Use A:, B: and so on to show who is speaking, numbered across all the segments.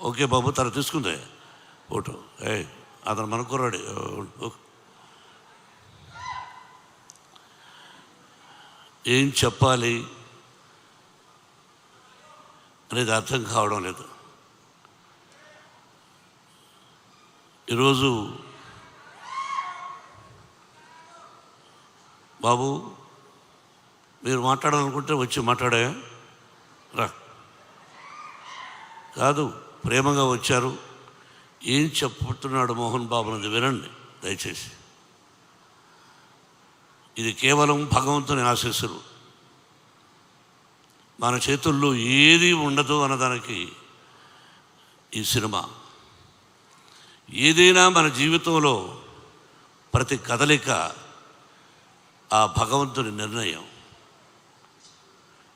A: Okay బాబు తను తీసుకుందే. Photo ఏ అతను మన కుర్రాడు. ఏం చెప్పాలి అనేది అర్థం కావడం లేదు. ఈరోజు బాబు మీరు మాట్లాడాలనుకుంటే వచ్చి మాట్లాడా. రా. కాదు ప్రేమగా వచ్చారు. ఏం చెప్పుతున్నాడు మోహన్ బాబు అనేది వినండి దయచేసి. ఇది కేవలం భగవంతుని ఆశీస్సులు. మన చేతుల్లో ఏది ఉండదు అన్నదానికి ఈ సినిమా. ఏదైనా మన జీవితంలో ప్రతి కదలిక ఆ భగవంతుని నిర్ణయం.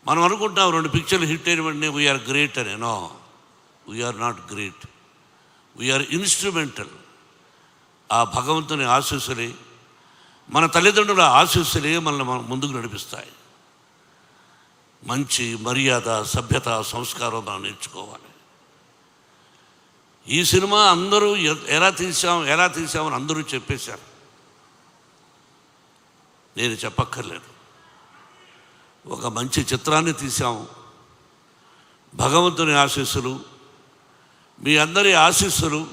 A: మనం అనుకుంటాం రెండు పిక్చర్లు హిట్ అయిన వెంటనే వీఆర్ గ్రేట్ అని. No we are not great we are instrumental ఆ భగవంతుని ఆశీస్సులే మన తల్లిదండ్రుల ఆశీస్సులే మనల్ని మన ముందుకు నడిపిస్తాయి. మంచి మర్యాద సభ్యత సంస్కారం మనం నేర్చుకోవాలి. ఈ సినిమా అందరూ ఎలా తీసాం ఎలా తీసామని అందరూ చెప్పేశారు. నేను చెప్పక్కర్లేదు. ఒక మంచి చిత్రాన్ని తీసాము భగవంతుని ఆశీస్సులు మీ అందరి ఆశీస్సులు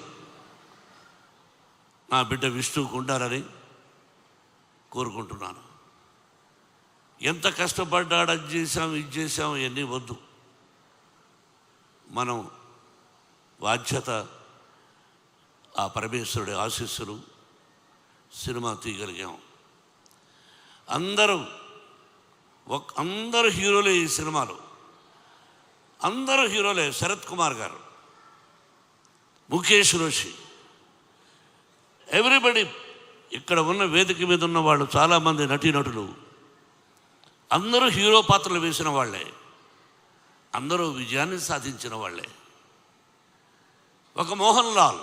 A: నా బిడ్డ విష్ణువుకు ఉండాలని కోరుకుంటున్నాను. ఎంత కష్టపడ్డాడు అది చేశాం ఇది చేశాం ఇవన్నీ వద్దు. మనం బాధ్యత ఆ పరమేశ్వరుడి ఆశీస్సులు సినిమా తీయగలిగాం. అందరూ ఒక అందరు హీరోలే ఈ సినిమాలు. అందరూ హీరోలే శరత్ కుమార్ గారు. ముఖేష్ రోషి. ఎవ్రీబడి ఇక్కడ ఉన్న వేదిక మీద ఉన్న వాళ్ళు చాలామంది నటీనటులు. అందరూ హీరో పాత్రలు వేసిన వాళ్ళే. అందరూ విజయాన్ని సాధించిన వాళ్ళే. ఒక మోహన్ లాల్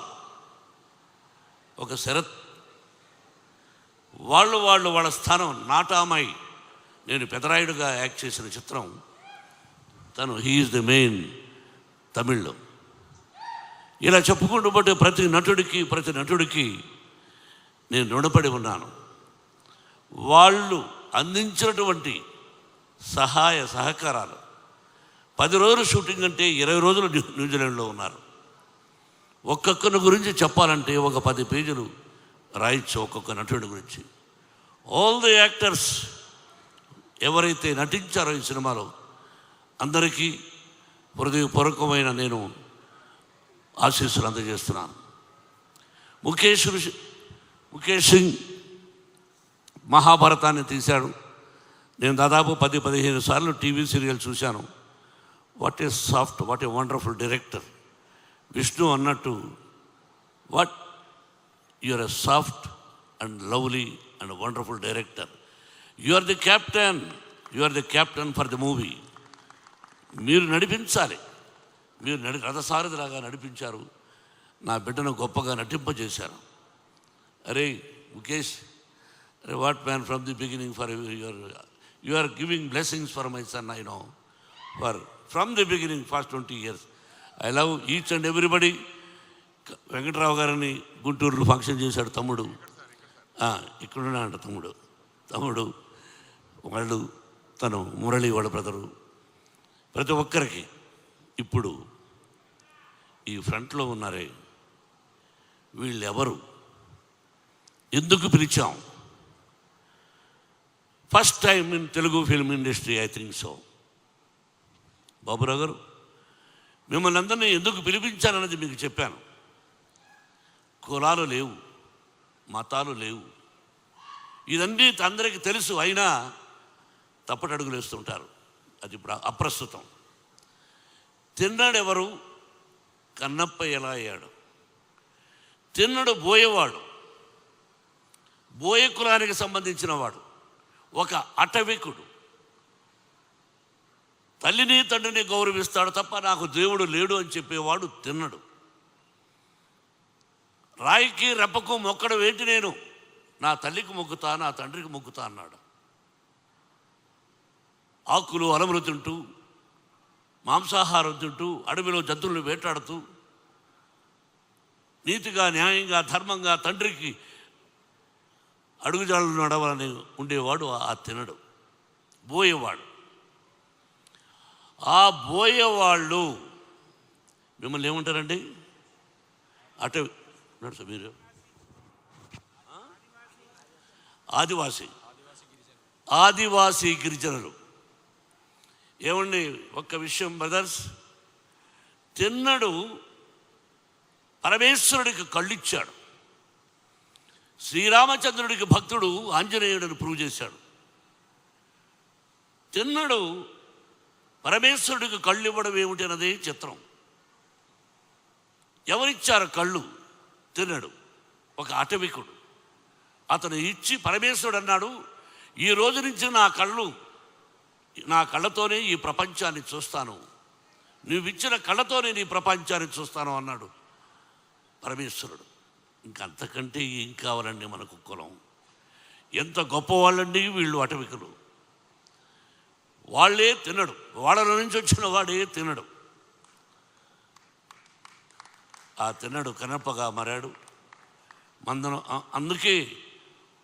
A: ఒక శరత్. వాళ్ళు వాళ్ళు వాళ్ళ స్థానం నాటామై నేను పెదరాయుడుగా యాక్ట్ చేసిన చిత్రం తను హీఈస్ ది మెయిన్ తమిళ్ళో. ఇలా చెప్పుకుంటూ పోతే ప్రతి నటుడికి ప్రతి నటుడికి నేను రుణపడి ఉన్నాను. వాళ్ళు అందించినటువంటి సహాయ సహకారాలు. పది రోజులు షూటింగ్ అంటే ఇరవై రోజులు న్యూ- న్యూజిలాండ్లో ఉన్నారు. ఒక్కొక్కరి గురించి చెప్పాలంటే ఒక పది పేజీలు రాయొచ్చు ఒక్కొక్క నటుడి గురించి. ఆల్ ది యాక్టర్స్ ఎవరైతే నటించారో ఈ సినిమాలో అందరికీ హృదయపూర్వకమైన నేను ఆశీస్సులు అందజేస్తున్నాను. ముఖేష్ ముఖేష్ సింగ్ మహాభారతాన్ని తీశాడు. నేను దాదాపు పది పదిహేను సార్లు టీవీ సీరియల్ చూశాను. What a soft what a wonderful director. Vishnu అన్నట్టు what you're a soft and lovely and wonderful director. You are the captain you are the captain for the movie. మీరు నడిపించాలి. మీరు నడి రథసారథిలాగా నడిపించారు. నా బిడ్డను గొప్పగా నటింపజేశారు. అరే ముఖేష్ అరే what man from the beginning for your you are giving blessings for my son I know. For from the beginning past twenty years. I love each and everybody. Venkatrao గారిని గుంటూరులో ఫంక్షన్ చేశాడు తమ్ముడు. ఇక్కడున్నా అంట తమ్ముడు. తమ్ముడు వాళ్ళు తను మురళి వాళ్ళ బ్రదరు. ప్రతి ఒక్కరికి. ఇప్పుడు ఈ ఫ్రంట్లో ఉన్నారే వీళ్ళెవరు? ఎందుకు పిలిచాం? First time in Telugu film industry I think so. Baburao గారు మిమ్మల్ని అందరినీ ఎందుకు పిలిపించానన్నది మీకు చెప్పాను. కులాలు లేవు మతాలు లేవు. ఇదన్నీ అందరికీ తెలుసు అయినా తప్పటడుగులు వేస్తుంటారు అది ఇప్పుడు అప్రస్తుతం. తిన్నాడు ఎవరు కన్నప్ప ఎలా అయ్యాడు? తిన్నడు బోయవాడు. బోయ కులానికి సంబంధించిన వాడు ఒక అటవికుడు. తల్లిని తండ్రిని గౌరవిస్తాడు తప్ప నాకు దేవుడు లేడు అని చెప్పేవాడు తిన్నడు. రాయికి రెప్పకు మొక్కడం ఏంటి నేను? నా తల్లికి మొక్కుతా నా తండ్రికి మొక్కుతా అన్నాడు. ఆకులు అలములు తింటూ మాంసాహారం తింటూ అడవిలో జంతువులను వేటాడుతూ నీతిగా న్యాయంగా ధర్మంగా తండ్రికి అడుగుజాడలు నడవాలని ఉండేవాడు ఆ తినడు. బోయేవాడు. ఆ బోయేవాళ్ళు మిమ్మల్ని ఏమంటారండి? అటు నడుచు మీరు. ఆదివాసి ఆదివాసి. ఆదివాసీ గిరిజనులు. ఏమండి ఒక్క విషయం బ్రదర్స్. తిన్నడు పరమేశ్వరుడికి కళ్ళిచ్చాడు. శ్రీరామచంద్రుడికి భక్తుడు ఆంజనేయుడిని ప్రూవ్ చేశాడు. తిన్నడు పరమేశ్వరుడికి కళ్ళు ఇవ్వడం ఏమిటి అన్నది చిత్రం. ఎవరిచ్చారు కళ్ళు? తిన్నడు ఒక అటవికుడు. అతను ఇచ్చి పరమేశ్వరుడు అన్నాడు ఈ రోజు నుంచి నా కళ్ళు నా కళ్ళతోనే ఈ ప్రపంచాన్ని చూస్తాను. నువ్వు ఇచ్చిన కళ్ళతోనే నీ ప్రపంచాన్ని చూస్తాను అన్నాడు పరమేశ్వరుడు. ఇంకంతకంటే ఏం కావాలండి మనకు కులం? ఎంత గొప్పవాళ్ళండి వీళ్ళు అటవికులు. వాళ్ళే తినడు. వాళ్ళ నుంచి వచ్చిన వాడే తినడు. ఆ తినడు కనపగా మారాడు. మందను అందుకే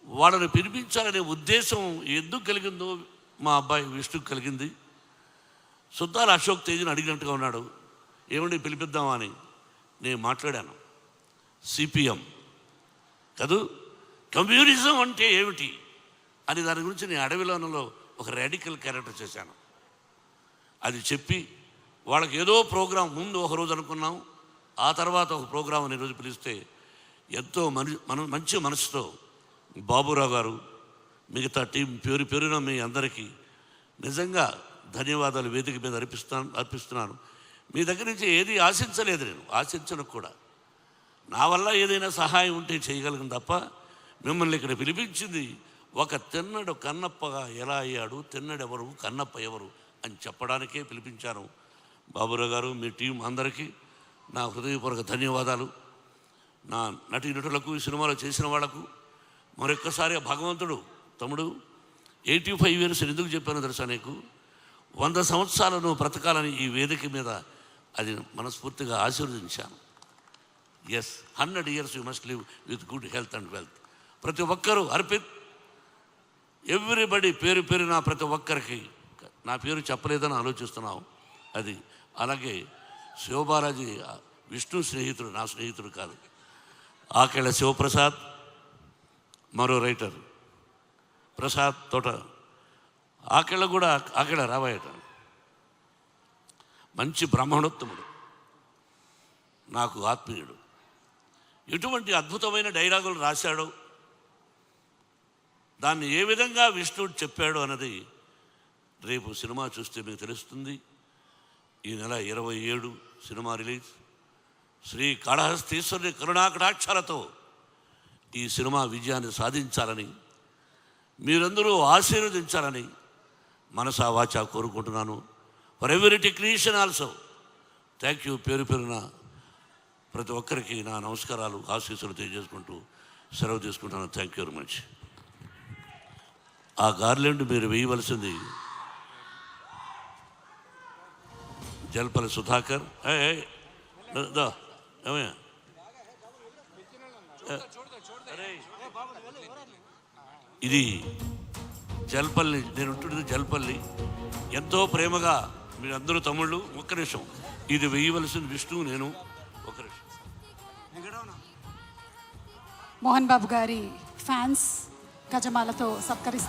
A: వాళ్ళని పిలిపించాలనే ఉద్దేశం ఎందుకు కలిగిందో మా అబ్బాయి విష్ణు కలిగింది. సుద్దాల అశోక్ తేజ్ని అడిగినట్టుగా ఉన్నాడు. ఏమండి పిలిపిద్దామా అని నేను మాట్లాడాను. సిపిఎం. కదూ? కమ్యూనిజం అంటే ఏమిటి? అని దాని గురించి నేను అడవిలోనలో ఒక రాడికల్ క్యారెక్టర్ చేశాను. అది చెప్పి వాళ్ళకి ఏదో ప్రోగ్రాం ముందు ఒక రోజు అనుకున్నాం. ఆ తర్వాత ఒక ప్రోగ్రాం అని రోజు పిలిస్తే ఎంతో మని మన మంచి మనసుతో బాబురావు గారు మిగతా టీం పేరు పేరున మీ అందరికీ నిజంగా ధన్యవాదాలు వేదిక మీద అర్పిస్తాను అర్పిస్తున్నాను. మీ దగ్గర నుంచి ఏది ఆశించలేదు నేను ఆశించను కూడా. నా వల్ల ఏదైనా సహాయం ఉంటే చేయగలను తప్ప మిమ్మల్ని ఇక్కడ పిలిపించింది ఒక తిన్నడు కన్నప్పగా ఎలా అయ్యాడు తిన్నడెవరు కన్నప్ప ఎవరు అని చెప్పడానికే పిలిపించాను. బాబురావు గారు మీ టీం అందరికీ నా హృదయపూర్వక ధన్యవాదాలు. నా నటి నటులకు ఈ సినిమాలో చేసిన వాళ్ళకు మరొక్కసారి భగవంతుడు తమ్ముడు ఎయిటీ ఫైవ్ ఇయర్స్ ఎందుకు చెప్పాను తెలుసా నీకు? వంద సంవత్సరాలు నువ్వు బ్రతకాలని ఈ వేదిక మీద అది మనస్ఫూర్తిగా ఆశీర్వదించాను. Yes hundred years you must live with good health and wealth ప్రతి ఒక్కరూ అర్పిత్ ఎవ్రీబడి పేరు పేరు నా ప్రతి ఒక్కరికి నా పేరు చెప్పలేదని ఆలోచిస్తున్నావు. అది అలాగే శివబాలాజీ విష్ణు స్నేహితుడు నా స్నేహితుడు కాదు. ఆకెళ్ళ శివప్రసాద్ మరో రైటర్ ప్రసాద్ తోట. ఆకెళ్ళ కూడా ఆకెళ్ళ రాబోయేట. మంచి బ్రాహ్మణోత్తముడు. నాకు ఆత్మీయుడు. ఎటువంటి అద్భుతమైన డైలాగులు రాశాడో దాన్ని ఏ విధంగా విష్ణుడు చెప్పాడు అన్నది రేపు సినిమా చూస్తే మీకు తెలుస్తుంది. ఈ నెల ఇరవై ఏడు సినిమా రిలీజ్. శ్రీ కాళహస్తీశ్వరుని కరుణాకటాక్షాలతో ఈ సినిమా విజయాన్ని సాధించాలని మీరందరూ ఆశీర్వదించాలని మనసా వాచా కోరుకుంటున్నాను. For every technician also thank you పేరు పేరున ప్రతి ఒక్కరికి నా నమస్కారాలు ఆశీస్సులు తెలియజేసుకుంటూ సెలవు తీసుకుంటాను థ్యాంక్ యూ వెరీ మచ్ ఆ గార్లెండ్ మీరు వేయవలసింది జల్పల్లి సుధాకర్. ఏమయ్యా? ఇది జల్పల్లి నేను ఉంటున్నది జల్పల్లి. ఎంతో ప్రేమగా మీరందరూ తమ్ముళ్ళు ఒక్క నిమిషం. ఇది వేయవలసిన విష్ణు నేను ఒక నిమిషం.
B: మోహన్ బాబు గారి ఫ్యాన్స్ గజమాలతో సత్కరిస్తారు